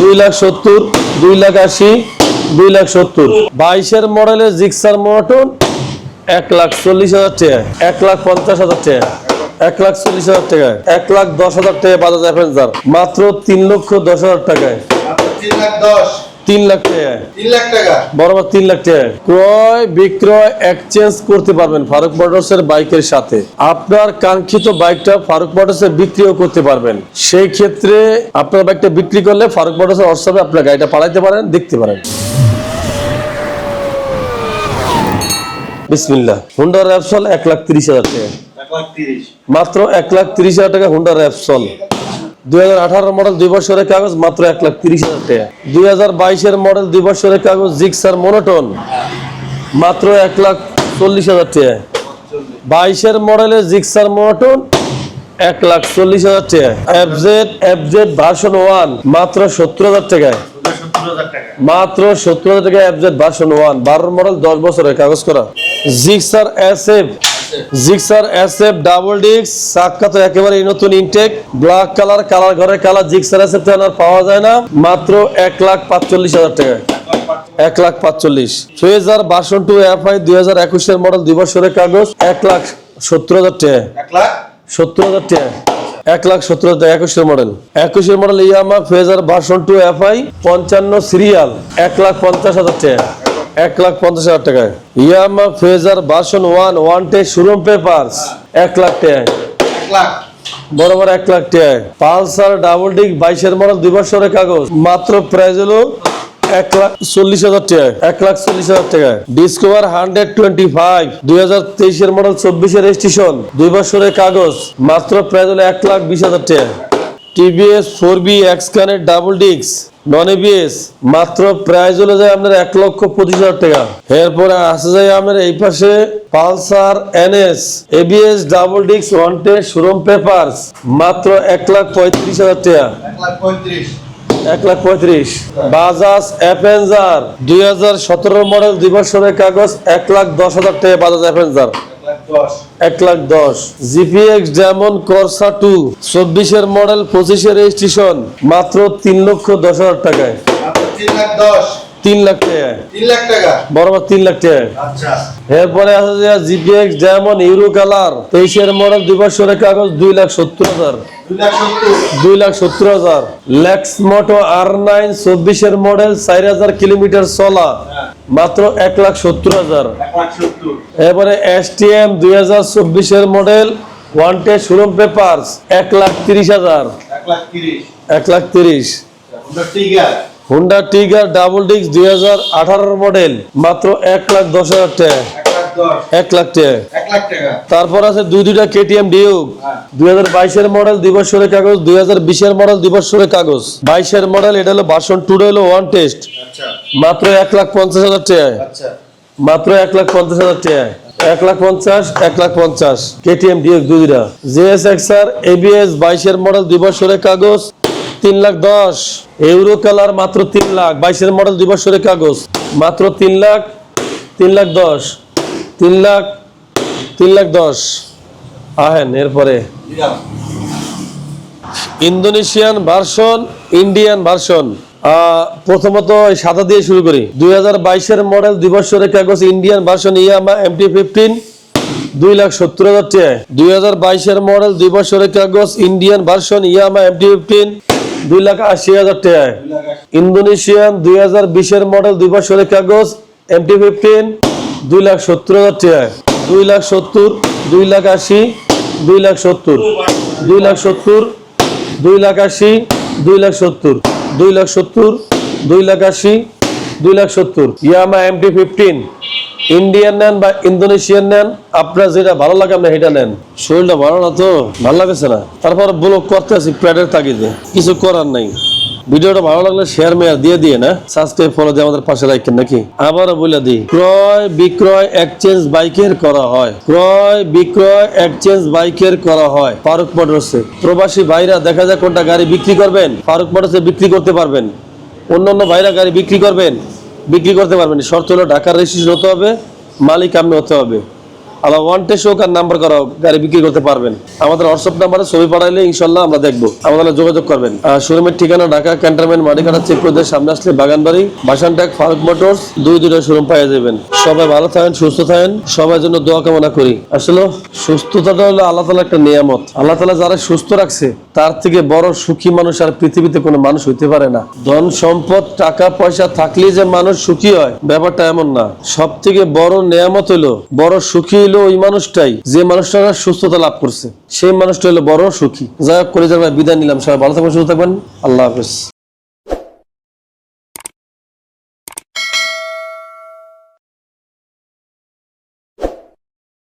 দুই লাখ সত্তর, দুই লাখ আশি, দুই লাখ সত্তর। বাইশের মডেলের জিক্সার মোটন এক লাখ চল্লিশ হাজার টাকা, এক লাখ পঞ্চাশ হাজার টাকা, এক লাখ চল্লিশ হাজার টাকায় এক লাখ দশ হাজার টাকা বাজাজ অ্যাভেঞ্জার, মাত্র তিন লক্ষ দশ হাজার টাকায়। তিন লাখ দশ। তিন লাখ টাকায় তিন লাখ টাকা। বরাবর তিন লাখ টাকা। ক্রয় বিক্রয় এক্সচেঞ্জ করতে পারবেন ফারুক মোটরসের বাইকের সাথে। আপনার কাঙ্ক্ষিত বাইকটা ফারুক মোটরসে বিক্রিও করতে পারবেন। সেই ক্ষেত্রে আপনার বাইকটা বিক্রি করলে ফারুক মোটরসের হোয়াটসঅ্যাপে আপনার গাড়িটা পাঠাইতে পারেন দেখতে পারেন। বিসমিল্লাহ। হুন্ডা র্যাপসল এক লাখ তিরিশ হাজার টাকা। মাত্র এক লাখ তিরিশ হাজার টাকা হুন্ডা র্যাপসল দুই হাজার আঠারো মডেল দুই বছরের কাগজ মাত্র এক লাখ তিরিশ হাজার টাকা। দুই বাইশের মডেল দুই বছরের কাগজ জিক্সার মনোটন মাত্র এক লাখ চল্লিশ হাজার টাকা। বাইশের মডেলের জিক্সার মনোটন এক লাখ চল্লিশ হাজার টাকা। ভার্সন ওয়ান মাত্র সত্তর হাজার টাকায়। টাকা মাত্র সত্তর হাজার টাকা এফজেড ভার্সন ওয়ান বারো মডেল দশ বছরের কাগজ করা। Gixxer S F Gixxer S F double ডিক্স চাক্কা তো একেবারে নতুন ইনটেক ব্ল্যাক কালার কালার ঘরে কালার জিক্সার এস এফ আর পাওয়া যায় না মাত্র এক লাখ পাঁচচল্লিশ হাজার টাকা। এক লাখ পাঁচচল্লিশ। ফ্রেজার বাসন টু এফ আই দুই হাজার একুশের মডেল দুই বছরের কাগজ এক লাখ সত্তর হাজার টাকা। এক লাখ? সত্তর হাজার টাকা। এক লাখ সত্তর হাজার একুশের মডেল একুশের model Yamaha Fazer version two F I পঞ্চান্ন সিরিয়াল এক লাখ পঞ্চাশ হাজার টাকা। এক লাখ পঞ্চাশ হাজার টাকায় Yamaha Fazer version one one টে শোরুম পেপারস এক লাখ টাকা এক লাখ। বরাবর এক লাখ টাকা পালসার ডাবল ডিক বাইশের মডেল দুই বছরের কাগজ। মাত্র প্রাইস হলো এক লাখ চল্লিশ হাজার টাকা এক লাখ চল্লিশ হাজার টাকা ডিসকভার হান্ড্রেড টোয়েন্টি ফাইভ দুই হাজার তেইশের মডেল চব্বিশের রেজিস্ট্রেশন দুই বছরের কাগজ। মাত্র প্রাইস হলো এক লাখ বিশ হাজার টাকা টিভিএস ফোর বি এক্স কানের ডাবল ডিক্স নন এবিএস মাত্র প্রাইস হলো যায় আপনার এক লক্ষ পঁচিশ হাজার টাকা। এরপরে আসে যায় আপনার এই পাশে পালসার এনএস এবিএস ডাবল ডিক্স ওয়ান টে শোরুম পেপারস, মাত্র এক লাখ পঁয়ত্রিশ হাজার টাকা। এক লাখ পঁয়ত্রিশ। বাজাজ অ্যাপেঞ্জার দুই হাজার সতেরো মডেল, দুই বছরের কাগজ, এক লাখ দশ হাজার টাকা বাজাজ অ্যাপেঞ্জার এক লাখ দশ। জিপিএক্স যেমন করসা টু চব্বিশের মডেল পঁচিশের রেজিস্ট্রেশন মাত্র তিন লক্ষ দশ হাজার টাকায়। তিন লাখ দশ। তিন লাখ টাকায় তিন লাখ টাকা? বরাবর তিন লাখ টাকায় আচ্ছা। এরপরে আছে যে জিপিএক্স যেমন ইউরো কালার তেইশের মডেল দুই বছরের কাগজ দুই লাখ সত্তর হাজার। দুই লাখ সত্তর। হাজার। লেক্স মোটো আর নাইন চব্বিশের মডেল চার হাজার কিলোমিটার চলা হ্যাঁ। মাত্র এক লাখ সত্তর হাজার। এরপরে এস টি এম দুই হাজার চব্বিশের মডেল ওয়ান টে শোরুম পেপারস এক লাখ তিরিশ হাজার। এক লাখ তিরিশ। এক লাখ তিরিশ। হুন্ডা টিগার ডাবল ডিক্স দুই হাজার আঠারোর মডেল মাত্র এক লাখ দশ হাজার টাকা। এক লাখ টাকা। তারপর আছে দুই দুইটা কেটিএম ডিউক হ্যাঁ। দুই হাজার বাইশের মডেল দুই বছরের কাগজ দুই হাজার বিশের মডেল দুই বছরের কাগজ। বাইশের মডেল এটা হলো ভার্সন টু হলো ওয়ান টেস্ট মাত্র এক লাখ পঞ্চাশ হাজার টাকায়। আচ্ছা। মাত্র এক লাখ পঞ্চাশ হাজার টাকায়। এক লাখ পঞ্চাশ এক লাখ পঞ্চাশ। কেটিএম ডিউক দুইটা। জিএস এক্সার এবিএস বাইশের মডেল দুই বছরের কাগজ তিন লাখ দশ। ইউরো কালার মাত্র তিন লাখ। বাইশের মডেল দুই বছরের কাগজ। মাত্র তিন লাখ তিন লাখ দশ। তিন লাখ তিন লাখ দশ। আহেন, এরপরে। ইন্দোনেশিয়ান ভার্সন ইন্ডিয়ান ভার্সন প্রথমত সাদা দিয়ে শুরু করি। দুই হাজার বাইশের মডেল দুই বছরের কাগজ Indian version Yamaha MT fifteen দুই লাখ সত্তর হাজার টাকা দুই হাজার বাইশের মডেল দুই বছরের কাগজ Indian version Yamaha MT fifteen দুই লাখ আশি হাজার টাকায় ইন্দোনেশিয়ান দুই হাজার বিশের মডেল দুই বছরের কাগজ এমটি ফিফটিন দুই লাখ সত্তর হাজার টাকায় দুই লাখ সত্তর দুই লাখ আশি দুই লাখ সত্তর দুই লাখ সত্তর দুই লাখ আশি দুই লাখ সত্তর দুই লাখ সত্তর দুই লাখ আশি দুই লাখ সত্তর ইয়ামা এমটি ফিফটিন ইন্ডিয়ান নেন বা ইন্দোনেশিয়ান নেন আপনার যেটা ভালো লাগে আপনি সেটা নেন। শরীরটা ভালো না তো? ভালো লাগছে না। তারপর ব্লক করতে আছি প্যাডের তাগিদে। কিছু করার নাই। ভিডিওটা ভালো লাগলে শেয়ার মেয়ার দিয়ে দিয়ে না? সাবস্ক্রাইব ফলো দিয়ে আমাদের পাশে রাখেন নাকি? আবারও বলে দিই ক্রয় বিক্রয় এক্সচেঞ্জ বাইকের করা হয়। ক্রয় বিক্রয় এক্সচেঞ্জ বাইকের করা হয়। ফারুক মোটরসে। প্রবাসী ভাইরা দেখা যায় কোনটা গাড়ি বিক্রি করবেন। ফারুক মোটরসে বিক্রি করতে পারবেন। অন্য অন্য ভাইরা গাড়ি বিক্রি করবেন। বিক্রি করতে পারবেন শর্ত হলো ঢাকার রেজিস্ট্রেশন হতে হবে, মালিক আপনি হতে হবে। আবার ওয়ান হোক আর নাম্বার করা হোক গাড়ি বিক্রি করতে পারবেন। আমাদের হোয়াটসঅ্যাপ নাম্বারে ছবি পাঠাইলে ইনশাল্লাহ আমরা দেখব। আমাদের যোগাযোগ করবেন। শোরুমের ঠিকানা ঢাকা ক্যান্টনমেন্ট মাটিকাটা চেক করে সামনে আসলে বাগানবাড়ি, বাসানটাক, ফারুক মোটরস, দুই দুটো শোরুম পাওয়া যাবেন। সবাই ভালো থাকেন, সুস্থ থাকেন। সবার জন্য দোয়া কামনা করি। আসলে সুস্থতাটা হলো আল্লাহ তালা একটা নিয়ামত। আল্লাহ তালা যারা সুস্থ রাখছে তার থেকে বড় সুখী মানুষ আর পৃথিবীতে কোনো মানুষ হইতে পারে না। ধন সম্পদ, টাকা, পয়সা থাকলে যে মানুষ সুখী হয়, ব্যাপারটা এমন না। সব থেকে বড় নিয়ামত হলো, বড় সুখী হলো ওই মানুষটাই, যে মানুষটা সুস্থতা লাভ করছে। সেই মানুষটা হলো বড় সুখী। যাই হোক করে যাবে বিদায় নিলাম। সবাই ভালো থাকবেন, সুস্থ থাকবেন। আল্লাহ হাফেজ।